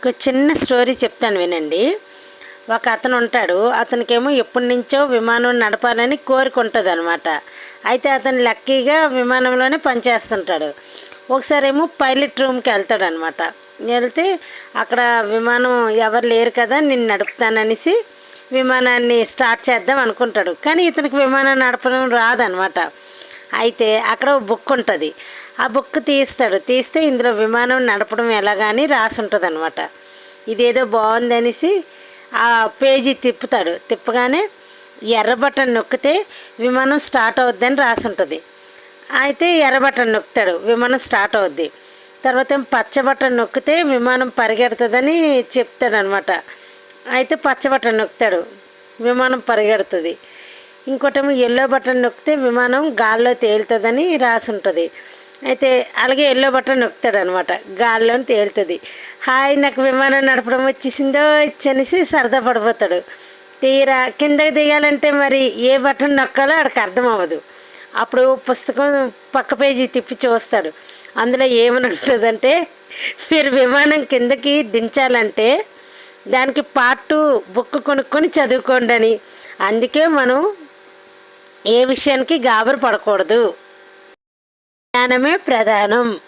ఒక చిన్న స్టోరీ చెప్తాను వినండి. ఒక అతను ఉంటాడు. అతనికేమో ఎప్పటి నుంచో విమానం నడపాలని కోరిక ఉంటుంది అనమాట అయితే అతను లక్కీగా విమానంలోనే పనిచేస్తుంటాడు. ఒకసారి ఏమో పైలట్ రూమ్కి వెళ్తాడు అనమాట వెళ్తే అక్కడ విమానం ఎవరు లేరు కదా నేను నడుపుతాననేసి విమానాన్ని స్టార్ట్ చేద్దాం అనుకుంటాడు. కానీ ఇతనికి విమానం నడపడం రాదనమాట అయితే అక్కడ బుక్ ఉంటుంది. ఆ బుక్ తీస్తాడు. తీస్తే ఇందులో విమానం నడపడం ఎలాగని రాసి ఉంటుంది అనమాట ఇదేదో బాగుందనేసి ఆ పేజీ తిప్పుతాడు. తిప్పగానే ఎర్ర బటన్ నొక్కితే విమానం స్టార్ట్ అవుద్దని రాసి ఉంటుంది అయితే ఎర్ర బటన్ నొక్కుతాడు. విమానం స్టార్ట్ అవుద్ది. తర్వాత పచ్చ బటన్ నొక్కితే విమానం పరిగెడుతుందని చెప్తాడనమాట. అయితే పచ్చ బటన్ నొక్కుతాడు. విమానం పరిగెడుతుంది. ఇంకోటేమో ఎల్లో బటన్ నొక్కితే విమానం గాల్లో తేలుతుందని రాసి ఉంటుంది అయితే అలాగే ఎల్లో బటన్ నొక్కుతాడు అనమాట గాల్లో తేలుతుంది. హాయ్ నాకు విమానం నడపడం వచ్చేసిందో ఇచ్చనేసి సరదా పడిపోతాడు. తీరా కిందకి దిగాలంటే మరి ఏ బటన్ నొక్కాలో ఆడికి అర్థం అవ్వదు అప్పుడు పుస్తకం పక్క పేజీ తిప్పి చూస్తాడు. అందులో ఏమని ఉంటుందంటే మీరు విమానం కిందకి దించాలంటే దానికి పార్ట్ బుక్ కొనుక్కొని చదువుకోండి అని అందుకే మనం ఏ విషయానికి గాబరు పడకూడదు. జ్ఞానమే ప్రధానం.